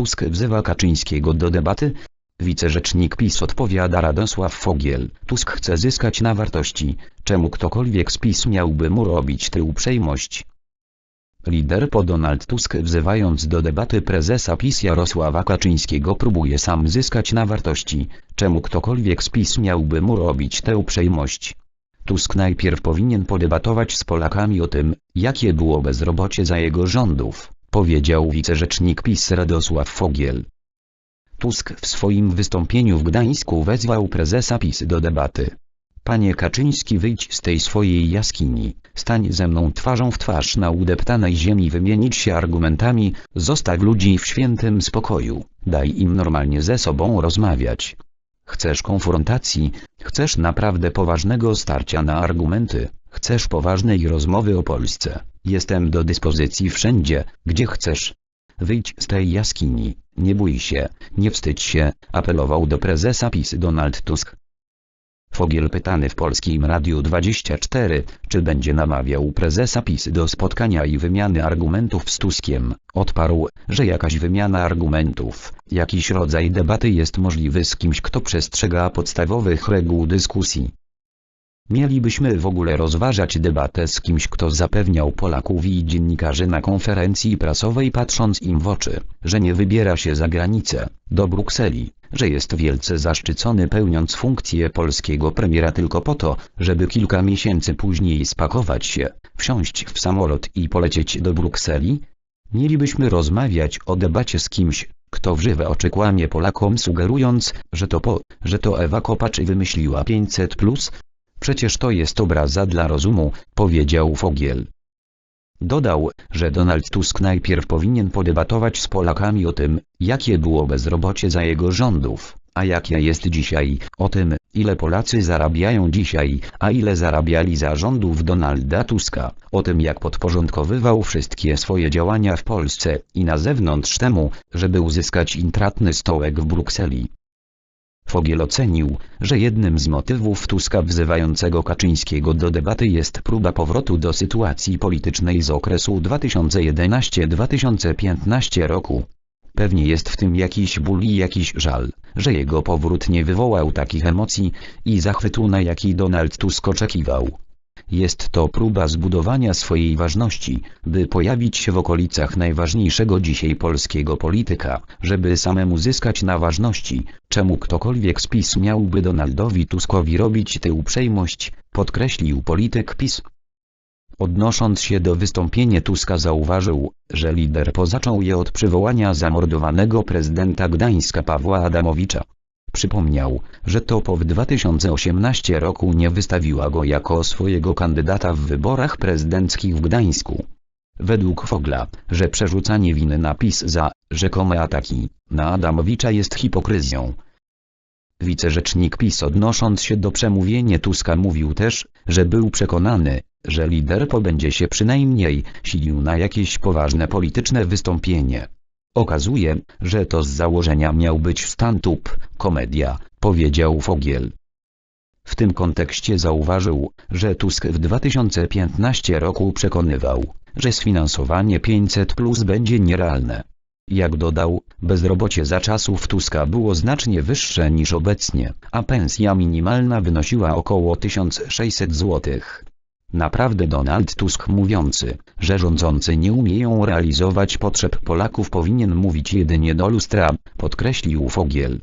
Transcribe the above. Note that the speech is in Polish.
Tusk wzywa Kaczyńskiego do debaty? Wicerzecznik PiS odpowiada Radosław Fogiel. Tusk chce zyskać na wartości, czemu ktokolwiek z PiS miałby mu robić tę uprzejmość. Lider po Donald Tusk wzywając do debaty prezesa PiS Jarosława Kaczyńskiego próbuje sam zyskać na wartości, czemu ktokolwiek z PiS miałby mu robić tę uprzejmość. Tusk najpierw powinien podebatować z Polakami o tym, jakie było bezrobocie za jego rządów, powiedział wicerzecznik PiS Radosław Fogiel. Tusk w swoim wystąpieniu w Gdańsku wezwał prezesa PiS do debaty. Panie Kaczyński wyjdź z tej swojej jaskini, stań ze mną twarzą w twarz na udeptanej ziemi wymienić się argumentami, zostaw ludzi w świętym spokoju, daj im normalnie ze sobą rozmawiać. Chcesz konfrontacji, chcesz naprawdę poważnego starcia na argumenty, chcesz poważnej rozmowy o Polsce, jestem do dyspozycji wszędzie, gdzie chcesz. Wyjdź z tej jaskini, nie bój się, nie wstydź się, apelował do prezesa PiS Donald Tusk. Fogiel pytany w Polskim Radiu 24, czy będzie namawiał prezesa PiS do spotkania i wymiany argumentów z Tuskiem, odparł, że jakaś wymiana argumentów, jakiś rodzaj debaty jest możliwy z kimś kto przestrzega podstawowych reguł dyskusji. Mielibyśmy w ogóle rozważać debatę z kimś kto zapewniał Polaków i dziennikarzy na konferencji prasowej patrząc im w oczy, że nie wybiera się za granicę, do Brukseli, że jest wielce zaszczycony pełniąc funkcję polskiego premiera tylko po to, żeby kilka miesięcy później spakować się, wsiąść w samolot i polecieć do Brukseli? Mielibyśmy rozmawiać o debacie z kimś, kto w żywe oczy kłamie Polakom sugerując, że to po, że to Ewa Kopacz wymyśliła 500 plus? Przecież to jest obraza dla rozumu, powiedział Fogiel. Dodał, że Donald Tusk najpierw powinien podebatować z Polakami o tym, jakie było bezrobocie za jego rządów, a jakie jest dzisiaj, o tym, ile Polacy zarabiają dzisiaj, a ile zarabiali za rządów Donalda Tuska, o tym jak podporządkowywał wszystkie swoje działania w Polsce i na zewnątrz temu, żeby uzyskać intratny stołek w Brukseli. Fogiel ocenił, że jednym z motywów Tuska wzywającego Kaczyńskiego do debaty jest próba powrotu do sytuacji politycznej z okresu 2011-2015 roku. Pewnie jest w tym jakiś ból i jakiś żal, że jego powrót nie wywołał takich emocji i zachwytu na jaki Donald Tusk oczekiwał. Jest to próba zbudowania swojej ważności, by pojawić się w okolicach najważniejszego dzisiaj polskiego polityka, żeby samemu zyskać na ważności, czemu ktokolwiek z PiS miałby Donaldowi Tuskowi robić tę uprzejmość, podkreślił polityk PiS. Odnosząc się do wystąpienia Tuska zauważył, że lider pozaczął je od przywołania zamordowanego prezydenta Gdańska Pawła Adamowicza. Przypomniał, że to po w 2018 roku nie wystawiła go jako swojego kandydata w wyborach prezydenckich w Gdańsku. Według Fogla, że przerzucanie winy na PiS za rzekome ataki na Adamowicza jest hipokryzją. Wicerzecznik PiS odnosząc się do przemówienia Tuska mówił też, że był przekonany, że lider pobędzie się przynajmniej silił na jakieś poważne polityczne wystąpienie. Okazuje, że to z założenia miał być stand-up, komedia, powiedział Fogiel. W tym kontekście zauważył, że Tusk w 2015 roku przekonywał, że sfinansowanie 500 plus będzie nierealne. Jak dodał, bezrobocie za czasów Tuska było znacznie wyższe niż obecnie, a pensja minimalna wynosiła około 1600 zł. Naprawdę Donald Tusk mówiący, że rządzący nie umieją realizować potrzeb Polaków powinien mówić jedynie do lustra, podkreślił Fogiel.